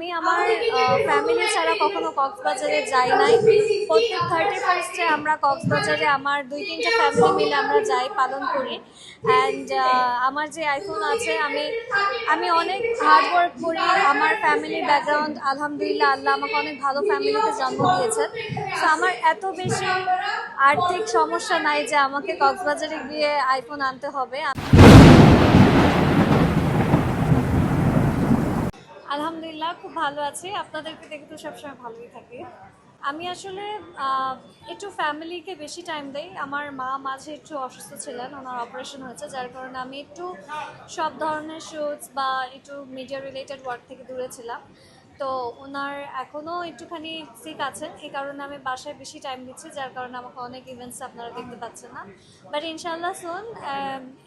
আমি আমার ফ্যামিলি ছাড়া কখনো কক্সবাজারে যাই নাই। প্রত্যেক থার্টি ফার্স্টে আমরা কক্সবাজারে আমার দুই তিনটা ফ্যামিলি মিলে আমরা যাই, পালন করি। অ্যান্ড আমার যে আইফোন আছে, আমি আমি অনেক হার্ড ওয়ার্ক করি। আমার ফ্যামিলি ব্যাকগ্রাউন্ড আলহামদুলিল্লাহ, আল্লাহ আমাকে অনেক ভালো ফ্যামিলিতে জন্ম দিয়েছেন তো আমার এত বেশি আর্থিক সমস্যা নাই যে আমাকে কক্সবাজারে গিয়ে আইফোন আনতে হবে। আলহামদুলিল্লাহ, খুব ভালো আছি। আপনাদেরকে দেখে তো সবসময় ভালোই থাকে। আমি আসলে একটু ফ্যামিলিকে বেশি টাইম দেই। আমার মা মাঝে একটু অসুস্থ ছিলেন, ওনার অপারেশন হয়েছে, যার কারণে আমি একটু সব ধরনের শুটস বা একটু মিডিয়া রিলেটেড ওয়ার্ক থেকে দূরে ছিলাম। তো ওনার এখনও একটুখানি সিক আছেন। এই কারণে আমি বাসায় বেশি টাইম দিচ্ছি যার কারণে আমাকে অনেক ইভেন্টস আপনারা দেখতে পাচ্ছেন না। বাট ইনশাল্লাহ সোন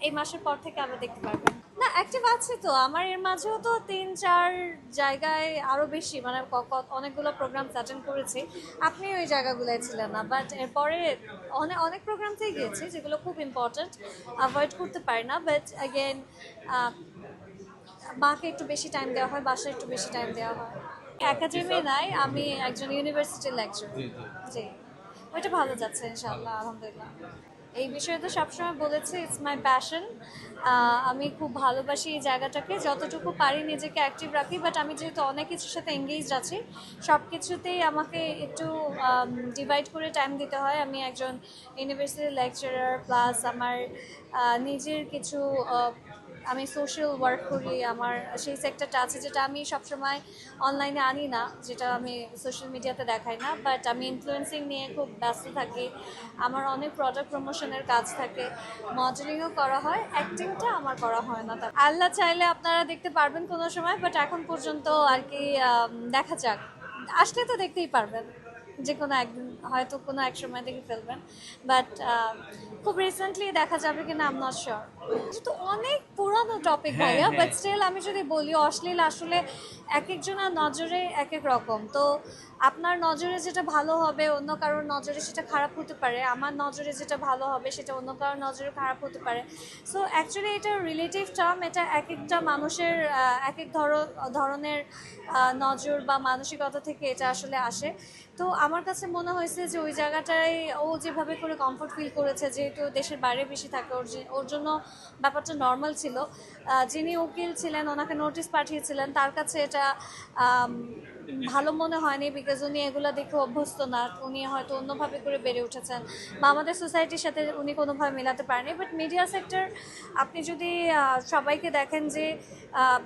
এই মাসের পর থেকে আবার দেখতে পারবেন। না অ্যাক্টিভ আছে তো। আমার এর মাঝেও তো তিন, চার জায়গায় আরও বেশি মানে অনেকগুলো প্রোগ্রাম অ্যাটেন্ড করেছি। আপনি ওই জায়গাগুলোয় ছিলেন না। বাট এরপরে অনেক অনেক প্রোগ্রামতেই গিয়েছি, যেগুলো খুব ইম্পর্ট্যান্ট অ্যাভয়েড করতে পারি না। বাট অ্যাগেন মাকে একটু বেশি টাইম দেওয়া হয় বাসায় একটু বেশি টাইম দেওয়া হয়। একাডেমি নাই আমি একজন ইউনিভার্সিটির লেকচার জি ওইটা ভালো যাচ্ছে ইনশাআল্লাহ আলহামদুলিল্লাহ। এই বিষয়ে তো সবসময় বলেছি ইটস মাই প্যাশন আমি খুব ভালোবাসি এই জায়গাটাকে। যতটুকু পারি নিজেকে অ্যাক্টিভ রাখি বাট আমি যেহেতু অনেক কিছুর সাথে এঙ্গেজ আছি সব কিছুতেই আমাকে একটু ডিভাইড করে টাইম দিতে হয়। আমি একজন ইউনিভার্সিটির লেকচারার প্লাস আমার নিজের কিছু আমি সোশ্যাল ওয়ার্ক করি, আমার সেই সেক্টরটা আছে যেটা আমি সবসময় অনলাইনে আনি না, যেটা আমি সোশ্যাল মিডিয়াতে দেখাই না বাট আমি ইনফ্লুয়েন্সিং নিয়ে খুব ব্যস্ত থাকি। আমার অনেক প্রোডাক্ট প্রমোশনের কাজ থাকে। মডেলিংও করা হয় অ্যাক্টিংটা আমার করা হয় না। আল্লাহ চাইলে আপনারা দেখতে পারবেন কোনো সময় বাট এখন পর্যন্ত আর কি দেখা যাক। আসলে তো দেখতেই পারবেন যে কোনো একদিন। হয়তো কোনো এক সময় দেখে ফেলবেন। বাট খুব রিসেন্টলি দেখা যাবে কিনা আম নট শিওর তো অনেক পুরানো টপিক হ্যাঁ, ভাইয়া হ্যাঁ। বাট স্টিল আমি যদি বলি অশ্লীল আসলে এক একজনের নজরে এক এক রকম। তো আপনার নজরে যেটা ভালো হবে অন্য কারোর নজরে সেটা খারাপ হতে পারে। আমার নজরে যেটা ভালো হবে সেটা অন্য কারোর নজরে খারাপ হতে পারে। সো অ্যাকচুয়ালি এটা রিলেটিভ টার্ম এটা এক একটা মানুষের এক এক ধর- ধরনের নজর বা মানসিকতা থেকে এটা আসলে আসে। তো আমার কাছে মনে হয়েছে যে ওই জায়গাটায় ও যেভাবে করে কমফোর্ট ফিল করেছে, যেহেতু দেশের বাইরে বেশি থাকে, ওর ওর জন্য ব্যাপারটা নর্মাল ছিল। যিনি উকিল ছিলেন, ওনাকে নোটিশ পাঠিয়েছিলেন, তার কাছে এটা ভালো মনে হয়নি বিকজ উনি এগুলো দেখে অভ্যস্ত না। উনি হয়তো অন্যভাবে করে বেড়ে উঠেছেন। বা আমাদের সোসাইটির সাথে উনি কোনোভাবে মেলাতে পারেনি। বাট মিডিয়া সেক্টর আপনি যদি সবাইকে দেখেন যে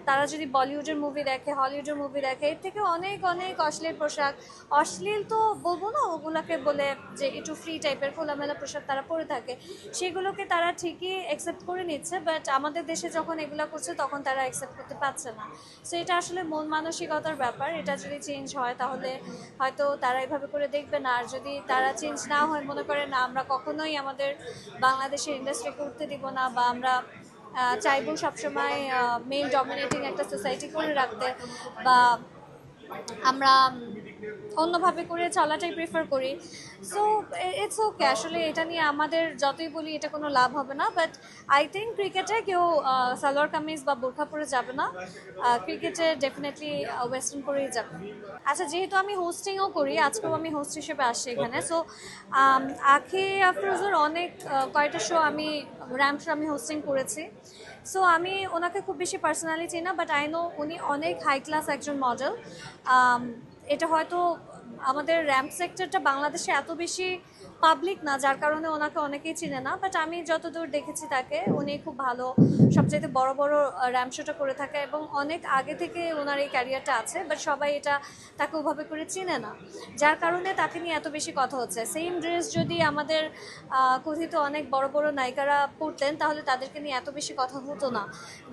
তারা যদি বলিউডের মুভি দেখে হলিউডের মুভি দেখে, এর থেকে অনেক অনেক অশ্লীল পোশাক। অশ্লীল তো বলব না, ওগুলাকে বলে যে একটু ফ্রি টাইপের খোলামেলা পোশাক তারা পরে থাকে। সেগুলোকে তারা ঠিকই অ্যাকসেপ্ট করে নিচ্ছে বাট আমাদের দেশে যখন এগুলো করছে, তখন তারা অ্যাকসেপ্ট করতে পারছে না। সো এটা আসলে মন মানসিকতার ব্যাপার। এটা যদি চেঞ্জ হয়, তাহলে হয়তো তারা এভাবে করে দেখবে না। আর যদি তারা চেঞ্জ না হয়, মনে করে না, আমরা কখনোই আমাদের বাংলাদেশের ইন্ডাস্ট্রি করতে দিব না বা আমরা চাইব সবসময় মেল ডমিনেটিং একটা সোসাইটি করে রাখতে বা আমরা অন্যভাবে করে চলাটাই প্রেফার করি। সো ইটস ওকে আসলে এটা নিয়ে আমাদের যতই বলি এটা কোনো লাভ হবে না। বাট আই থিঙ্ক ক্রিকেটে কেউ সালোয়ার কামিজ বা বোরখা পরে যাবে না। ক্রিকেটে ডেফিনেটলি ওয়েস্টার্ন পরেই যাবে। আচ্ছা যেহেতু আমি হোস্টিংও করি আজকেও আমি হোস্ট হিসেবে আসছি এখানে। সো আখি আফরোজের অনেক কয়েকটা শো আমি র্যাম্প আমি হোস্টিং করেছি। সো আমি ওনাকে খুব বেশি পার্সোনালি চিনি না বাট আই নো উনি অনেক হাই ক্লাস একজন মডেল এটা হয়তো আমাদের র্যাম্প সেক্টরটা বাংলাদেশে এত বেশি পাবলিক না, যার কারণে ওনাকে অনেকেই চিনে না বাট আমি যতদূর দেখেছি তাকে, উনি খুব ভালো, সবচাইতে বড় বড় র্যাম্প শোটা করে থাকে এবং অনেক আগে থেকে ওনার এই ক্যারিয়ারটা আছে বাট সবাই এটা তাকে ওভাবে করে চিনে না। যার কারণে তাকে নিয়ে এত বেশি কথা হচ্ছে। সেম ড্রেস যদি আমাদের কথিত অনেক বড় বড় নায়িকারা পরতেন, তাহলে তাদেরকে নিয়ে এত বেশি কথা হতো না,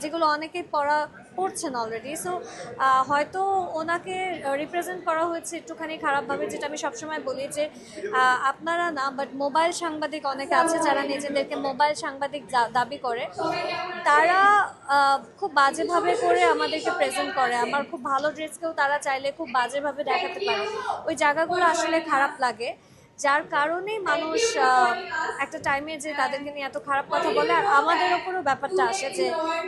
যেগুলো অনেকেই পড়া পড়ছেন অলরেডি সো হয়তো ওনাকে রিপ্রেজেন্ট করা হয়েছে একটুখানি খারাপভাবে, যেটা আমি সবসময় বলি যে আপনারা না বাট মোবাইল সাংবাদিক অনেকে আছে যারা নিজেদেরকে মোবাইল সাংবাদিক দাবি করে। তারা খুব বাজেভাবে করে আমাদেরকে প্রেজেন্ট করে। আমার খুব ভালো ড্রেসকেও তারা চাইলে খুব বাজেভাবে দেখাতে পারে। ওই জায়গাগুলো আসলে খারাপ লাগে। যার কারণেই মানুষ একটা টাইমে যে তাদেরকে নিয়ে এত খারাপ কথা বলে, আর আমাদের ওপরও ব্যাপারটা আসে যে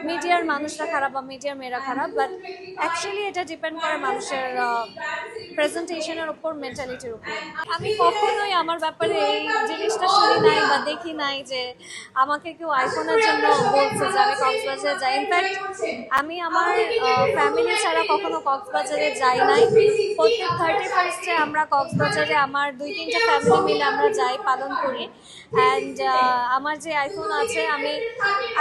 মিডিয়ার মানুষরা খারাপ বা মিডিয়ার মেয়েরা খারাপ বাট অ্যাকচুয়ালি এটা ডিপেন্ড করে মানুষের প্রেজেন্টেশনের উপর মেন্টালিটির উপর। আমি কখনোই আমার ব্যাপারে এই জিনিসটা শুনি নাই বা দেখি নাই যে আমাকে কেউ আইফোনের জন্য বলছে যে আমি কক্সবাজারে যাই। ইনফ্যাক্ট আমি আমার ফ্যামিলি ছাড়া কখনো কক্সবাজারে যাই নাই। প্রত্যেক থার্টি ফার্স্টে আমরা কক্সবাজারে আমার দুই তিনটা ফ্যামিলি মিলে আমরা যাই পালন করি। অ্যান্ড আমার যে আইফোন আছে, আমি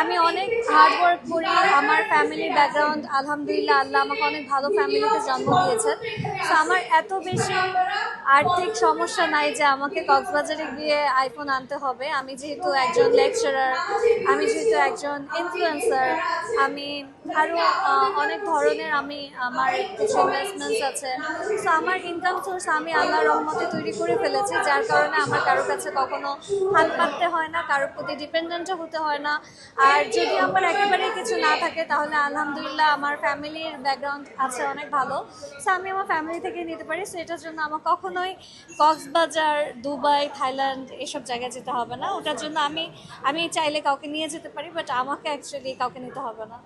আমি অনেক হার্ড ওয়ার্ক করি। আমার ফ্যামিলি ব্যাকগ্রাউন্ড আলহামদুলিল্লাহ, আল্লাহ আমাকে অনেক ভালো ফ্যামিলিতে জন্ম দিয়েছেন। তো আমার এত বেশি আর্থিক সমস্যা নাই যে আমাকে কক্সবাজারে গিয়ে আইফোন আনতে হবে। আমি যেহেতু একজন লেকচারার আমি যেহেতু একজন ইনফ্লুয়েন্সার আমি আরও অনেক ধরনের আমি, আমার কিছু ইনভেস্টমেন্টস আছে। তো আমার ইনকাম সোর্স আমি আল্লাহ রহমতে তৈরি করে ফেলেছি, যার কারণে আমার কারোর কাছে কখনো হাত পাততে হয় না, কারোর প্রতি ডিপেন্ডেন্টও হতে হয় না। আর যদি আমার একেবারেই কিছু না থাকে, তাহলে আলহামদুলিল্লাহ আমার ফ্যামিলির ব্যাকগ্রাউন্ড আছে অনেক ভালো। সো আমি আমার ফ্যামিলি থেকে নিতে পারি। সো এটার জন্য আমার কখনোই কক্সবাজার, দুবাই, থাইল্যান্ড, এসব জায়গায় যেতে হবে না। ওটার জন্য আমি আমি চাইলে কাউকে নিয়ে যেতে পারি বাট আমাকে অ্যাকচুয়ালি কাউকে নিতে হবে না।